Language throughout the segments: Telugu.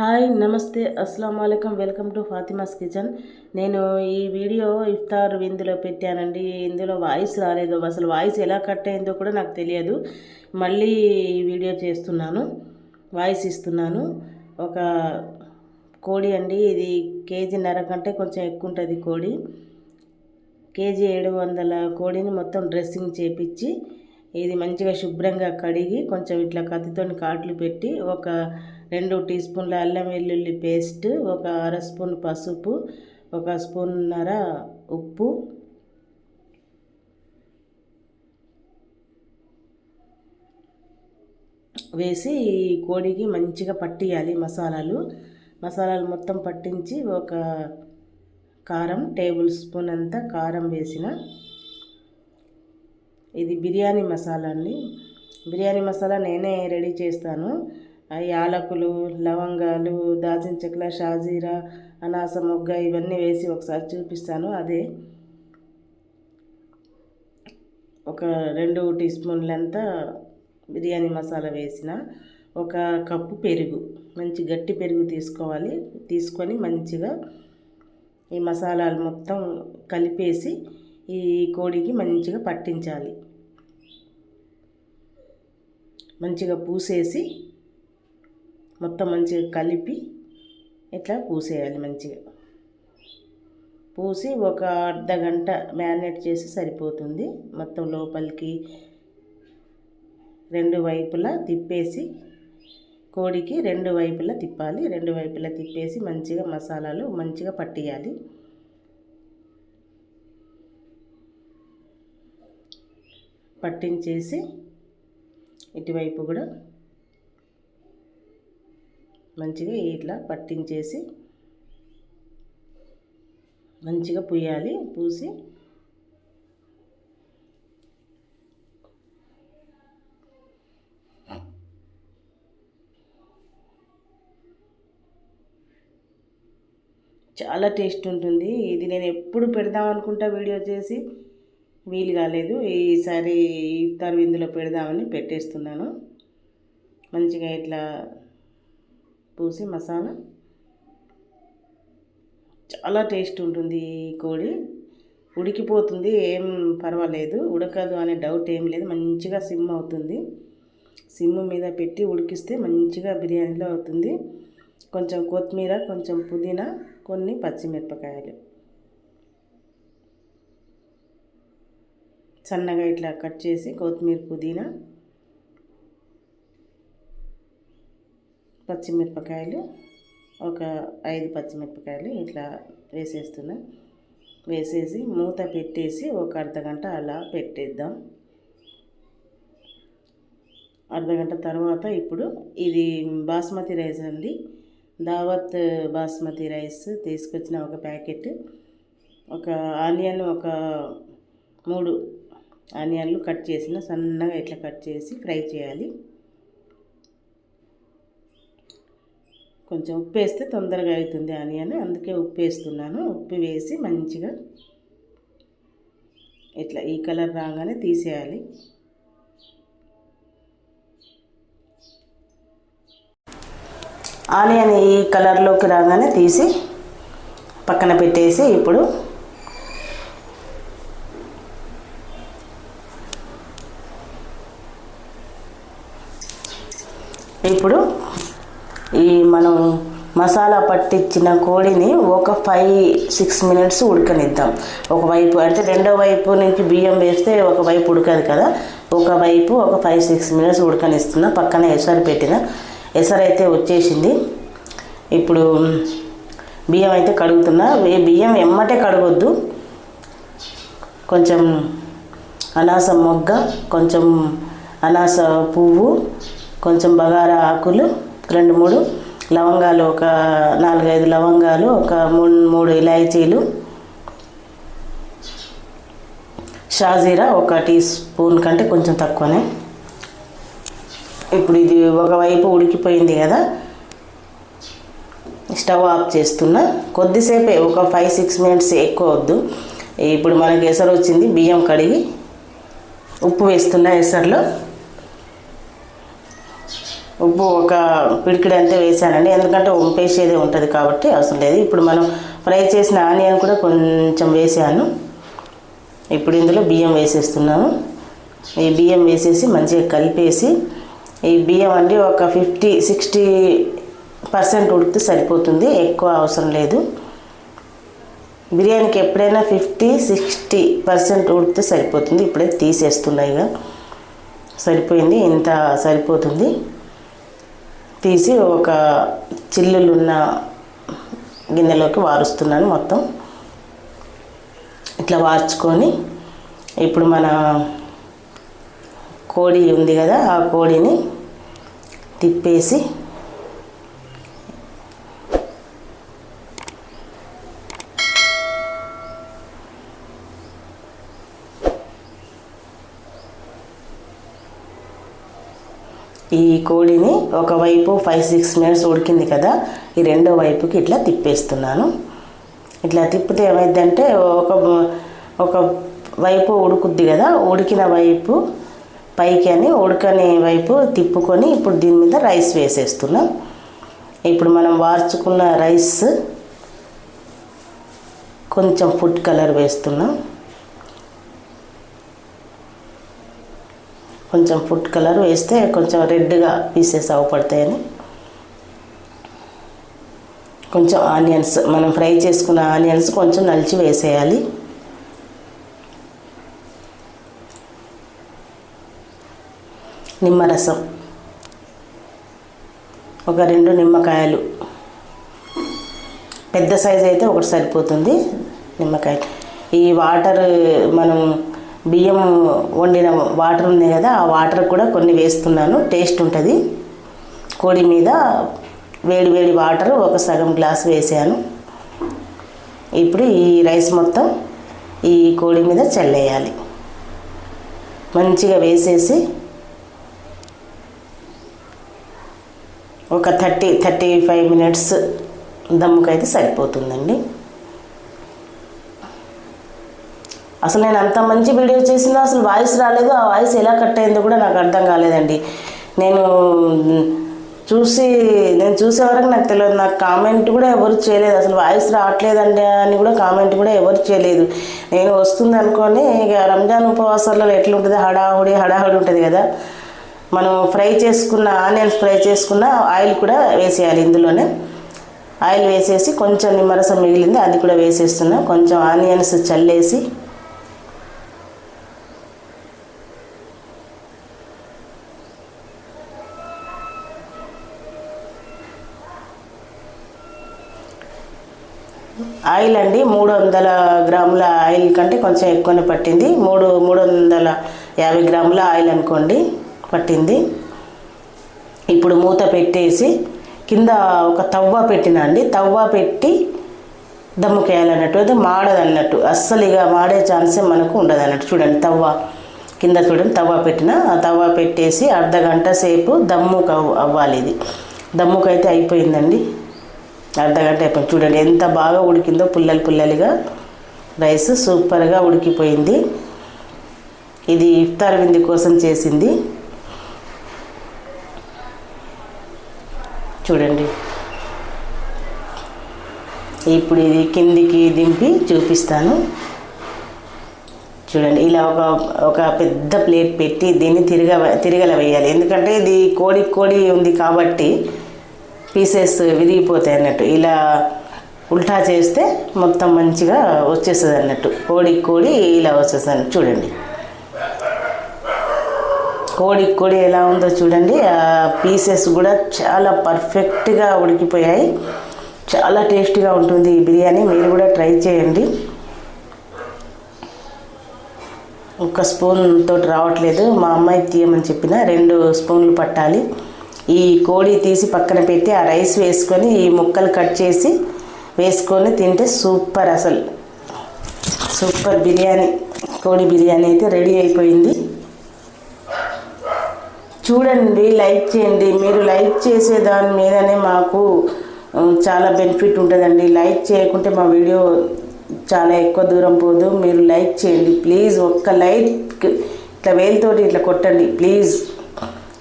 హాయ్ నమస్తే అస్సలం వాలేకం వెల్కమ్ టు ఫాతిమాస్ కిచెన్. నేను ఈ వీడియో ఇఫ్తార్ విందులో పెట్టానండి. ఇందులో వాయిస్ రాలేదు. అసలు వాయిస్ ఎలా కట్ అయిందో కూడా నాకు తెలియదు. మళ్ళీ ఈ వీడియో చేస్తున్నాను. వాయిస్ ఇస్తున్నాను. ఒక కోడి అండి. ఇది కేజీన్నర కంటే కొంచెం ఎక్కువ ఉంటుంది కోడి. కేజీ ఏడు వందల కోడిని మొత్తం డ్రెస్సింగ్ చేపించి ఇది మంచిగా శుభ్రంగా కడిగి కొంచెం ఇట్లా కత్తితో కాట్లు పెట్టి ఒక రెండు టీ స్పూన్ల అల్లం వెల్లుల్లి పేస్ట్ ఒక అర స్పూన్ పసుపు ఒక స్పూన్నర ఉప్పు వేసి ఈ కోడికి మంచిగా పట్టియాలి మసాలాలు. మసాలాలు మొత్తం పట్టించి ఒక కారం టేబుల్ స్పూన్ అంతా కారం వేసిన ఇది బిర్యానీ మసాలా అండి. బిర్యానీ మసాలా నేనే రెడీ చేస్తాను. యాలకులు లవంగాలు దాల్చిన చెక్కల షాజీరా అనాస మొగ్గ ఇవన్నీ వేసి ఒకసారి చూపిస్తాను. అదే ఒక రెండు టీ స్పూన్లంత బిర్యానీ మసాలా వేసిన ఒక కప్పు పెరుగు మంచి గట్టి పెరుగు తీసుకోవాలి. తీసుకొని మంచిగా ఈ మసాలాలు మొత్తం కలిపేసి ఈ కోడికి మంచిగా పట్టించాలి. మంచిగా పూసేసి మొత్తం మంచిగా కలిపి ఇట్లా పూసేయాలి మంచిగా. పూసి ఒక అర్ధ గంట మ్యారినేట్ చేసి సరిపోతుంది. మొత్తం లోపలికి రెండు వైపులా తిప్పేసి కోడికి రెండు వైపులా తిప్పాలి. రెండు వైపులా తిప్పేసి మంచిగా మసాలాలు మంచిగా పట్టియాలి. పట్టించేసి ఇటువైపు కూడా మంచిగా ఇట్లా పట్టించేసి మంచిగా పూయాలి పూసి చాలా టేస్ట్ ఉంటుంది. ఇది నేను ఎప్పుడు పెడదాం అనుకుంటా వీడియో చేసి వీలు కాలేదు. ఈసారి ఇఫ్తార్ విందులో పెడదామని పెట్టేస్తున్నాను. మంచిగా ఇట్లా పూసి మసాలా. చాలా టేస్ట్ ఉంటుంది ఈ కోడి. ఉడికిపోతుంది ఏం పర్వాలేదు. ఉడకదు అనే డౌట్ ఏం లేదు. మంచిగా సిమ్ అవుతుంది. సిమ్ మీద పెట్టి ఉడికిస్తే మంచిగా బిర్యానీలో అవుతుంది. కొంచెం కొత్తిమీర కొంచెం పుదీనా కొన్ని పచ్చిమిరపకాయలు. సన్నగా ఇట్లా కట్ చేసి కొత్తిమీర పుదీనా పచ్చిమిరపకాయలు ఒక ఐదు పచ్చిమిరపకాయలు ఇట్లా వేసేస్తున్నా. వేసేసి మూత పెట్టేసి ఒక అర్ధగంట అలా పెట్టేద్దాం. అర్ధగంట తర్వాత ఇప్పుడు ఇది బాస్మతి రైస్ అండి. దావత్ బాస్మతి రైస్ తీసుకొచ్చిన ఒక ప్యాకెట్ ఒక ఆనియన్ ఒక మూడు ఆనియన్లు కట్ చేసిన సన్నగా ఇట్లా కట్ చేసి ఫ్రై చేయాలి. కొంచెం ఉప్పు వేస్తే తొందరగా అవుతుంది ఆనియన్. అందుకే ఉప్పు వేస్తున్నాను ఉప్పు వేసి మంచిగా ఇట్లా ఈ కలర్ రాగానే తీసేయాలి. ఆనియన్ ఈ కలర్లోకి రాగానే తీసి పక్కన పెట్టేసి ఇప్పుడు ఇప్పుడు ఈ మనం మసాలా పట్టించిన కోడిని ఒక ఫైవ్ సిక్స్ మినిట్స్ ఉడకనిద్దాం. ఒకవైపు అంటే రెండో వైపు నుంచి బియ్యం వేస్తే ఒకవైపు ఉడకదు కదా. ఒకవైపు ఒక ఫైవ్ సిక్స్ మినిట్స్ ఉడకనిస్తున్నా. పక్కన ఎసరు పెట్టిన. ఎసరు అయితే వచ్చేసింది. ఇప్పుడు బియ్యం అయితే కడుగుతున్నా. బియ్యం ఎమ్మటే కడగొద్దు. కొంచెం అనాస మొగ్గ కొంచెం అనాస పువ్వు కొంచెం బగారా ఆకులు రెండు మూడు లవంగాలు ఒక నాలుగైదు లవంగాలు ఒక మూడు మూడు ఇలాయచీలు షాజీరా ఒక టీ స్పూన్ కంటే కొంచెం తక్కువనే. ఇప్పుడు ఇది ఒకవైపు ఉడికిపోయింది కదా. స్టవ్ ఆఫ్ చేస్తున్నా. కొద్దిసేపే ఒక ఫైవ్ సిక్స్ మినిట్స్ ఎక్కువ వద్దు. ఇప్పుడు మనకి ఎసరు వచ్చింది బియ్యం కడిగి ఉప్పు వేస్తున్నా ఎసర్లో. ఉప్పు ఒక పిడికిడి అంతే వేసానండి. ఎందుకంటే ఉంపేసేదే ఉంటుంది కాబట్టి అవసరం లేదు. ఇప్పుడు మనం ఫ్రై చేసిన ఆనియన్ కూడా కొంచెం వేసాను. ఇప్పుడు ఇందులో బియ్యం వేసేస్తున్నాను. ఈ బియ్యం వేసేసి మంచిగా కలిపేసి ఈ బియ్యం అండి ఒక ఫిఫ్టీ సిక్స్టీ పర్సెంట్ ఉడికితే సరిపోతుంది. ఎక్కువ అవసరం లేదు. బిర్యానీకి ఎప్పుడైనా ఫిఫ్టీ సిక్స్టీ పర్సెంట్ ఉడికితే సరిపోతుంది. ఇప్పుడే తీసేస్తున్నాయిగా సరిపోయింది. ఇంత సరిపోతుంది. తీసి ఒక చిల్లులున్న గిన్నెలోకి వారుస్తున్నాను మొత్తం. ఇట్లా వార్చుకొని ఇప్పుడు మన కోడి ఉంది కదా ఆ కోడిని తిప్పేసి ఈ కోడిని ఒకవైపు ఫైవ్ సిక్స్ మినిట్స్ ఉడికింది కదా ఈ రెండో వైపుకి ఇట్లా తిప్పేస్తున్నాను. ఇట్లా తిప్పితే ఏమైందంటే ఒక ఒక వైపు ఉడుకుద్ది కదా ఉడికిన వైపు పైకి అని ఉడకని వైపు తిప్పుకొని ఇప్పుడు దీని మీద రైస్ వేసేస్తున్నాం. ఇప్పుడు మనం వార్చుకున్న రైస్ కొంచెం ఫుడ్ కలర్ వేస్తున్నాం. కొంచెం ఫుడ్ కలర్ వేస్తే కొంచెం రెడ్గా పీసెస్ అవపడతాయని. కొంచెం ఆనియన్స్ మనం ఫ్రై చేసుకున్న ఆనియన్స్ కొంచెం నలిచి వేసేయాలి. నిమ్మరసం. ఒక రెండు నిమ్మకాయలు. పెద్ద సైజ్ అయితే ఒకటి సరిపోతుంది నిమ్మకాయ. ఈ వాటర్ మనం బియ్యం వండిన వాటర్ ఉంది కదా ఆ వాటర్ కూడా కొన్ని వేస్తున్నాను. టేస్ట్ ఉంటుంది. కోడి మీద వేడి వేడి వాటర్ ఒక సగం గ్లాస్ వేసాను. ఇప్పుడు ఈ రైస్ మొత్తం ఈ కోడి మీద చల్లేయాలి. మంచిగా వేసేసి ఒక థర్టీ థర్టీ ఫైవ్ మినిట్స్ దమ్ముకైతే సరిపోతుందండి. అసలు నేను అంత మంచి వీడియో చేసినా అసలు వాయిస్ రాలేదు. ఆ వాయిస్ ఎలా కట్ అయిందో కూడా నాకు అర్థం కాలేదండి. నేను చూసి నేను చూసే వరకు నాకు తెలియదు. నాకు కామెంట్ కూడా ఎవరు చేయలేదు. అసలు వాయిస్ రావట్లేదండి అని కూడా కామెంట్ కూడా ఎవరు చేయలేదు. నేను వస్తుంది అనుకొని ఇక రంజాన్ ఉపవాసాల్లో ఎట్లుంటుంది? హడాహుడి హడావుడి ఉంటుంది కదా. మనం ఫ్రై చేసుకున్న ఆనియన్స్ ఫ్రై చేసుకున్న ఆయిల్ కూడా వేసేయాలి ఇందులోనే. ఆయిల్ వేసేసి కొంచెం నిమ్మరసం మిగిలింది. అది కూడా వేసేస్తున్నా. కొంచెం ఆనియన్స్ చల్లేసి ఆయిల్ అండి మూడు వందల గ్రాముల ఆయిల్ కంటే కొంచెం ఎక్కువనే పట్టింది. మూడు మూడు వందల యాభై గ్రాముల ఆయిల్ అనుకోండి పట్టింది. ఇప్పుడు మూత పెట్టేసి కింద ఒక తవ్వ పెట్టిన అండి తవ్వ పెట్టి దమ్ముకేయాలన్నట్టు అది మాడదన్నట్టు అస్సలు ఇక మాడే ఛాన్సే మనకు ఉండదు అన్నట్టు చూడండి తవ్వ. కింద చూడండి తవ్వ పెట్టిన ఆ తవ్వ పెట్టేసి అర్ధ గంట సేపు దమ్ముకు అవ్- అవ్వాలి ఇది. దమ్ముకైతే అయిపోయిందండి. అర్ధగంట అయిపోయింది. చూడండి ఎంత బాగా ఉడికిందో పుల్లలు పుల్లలుగా రైస్ సూపర్గా ఉడికిపోయింది. ఇది ఇఫ్తార్ విందు కోసం చేసింది. చూడండి. ఇప్పుడు ఇది కిందికి దింపి చూపిస్తాను. చూడండి ఇలా ఒక ఒక పెద్ద ప్లేట్ పెట్టి దీన్ని తిరగ తిరగల వేయాలి. ఎందుకంటే ఇది కోడి కోడి ఉంది కాబట్టి పీసెస్ విరిగిపోతాయి అన్నట్టు. ఇలా ఉల్టా చేస్తే మొత్తం మంచిగా వచ్చేస్తుంది అన్నట్టు. కోడి కోడి ఇలా వచ్చేస్తుంది చూడండి. కోడి కోడి ఎలా ఉందో చూడండి. ఆ పీసెస్ కూడా చాలా పర్ఫెక్ట్గా ఉడికిపోయాయి. చాలా టేస్టీగా ఉంటుంది ఈ బిర్యానీ. మీరు కూడా ట్రై చేయండి. ఒక స్పూన్ తోటి రావట్లేదు. మా అమ్మాయి తీయమని చెప్పిన రెండు స్పూన్లు పట్టాలి. ఈ కోడి తీసి పక్కన పెట్టి ఆ రైస్ వేసుకొని ఈ ముక్కలు కట్ చేసి వేసుకొని తింటే సూపర్ అసలు. సూపర్ బిర్యానీ కోడి బిర్యానీ అయితే రెడీ అయిపోయింది. చూడండి లైక్ చేయండి. మీరు లైక్ చేసే దాని మీదనే మాకు చాలా బెనిఫిట్ ఉంటుందండి. లైక్ చేయకుంటే మా వీడియో చాలా ఎక్కువ దూరం పోదు. మీరు లైక్ చేయండి. ప్లీజ్ ఒక్క లైక్ ఇట్లా వేలుతోటి ఇట్లా కొట్టండి. ప్లీజ్.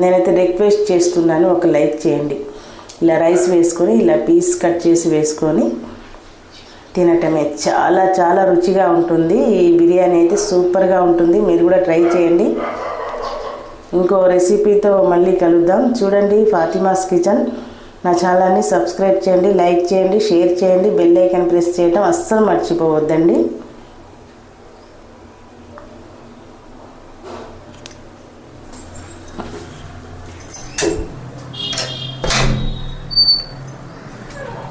నేనైతే రిక్వెస్ట్ చేస్తున్నాను ఒక లైక్ చేయండి. ఇలా రైస్ వేసుకొని ఇలా పీస్ కట్ చేసి వేసుకొని తినటమే. చాలా చాలా రుచిగా ఉంటుంది. ఈ బిర్యానీ అయితే సూపర్గా ఉంటుంది. మీరు కూడా ట్రై చేయండి. ఇంకో రెసిపీతో మళ్ళీ కలుద్దాం. చూడండి ఫాతిమాస్ కిచెన్. నా ఛానల్ని సబ్స్క్రైబ్ చేయండి లైక్ చేయండి షేర్ చేయండి బెల్ ఐకన్ ప్రెస్ చేయడం అస్సలు మర్చిపోవద్దండి.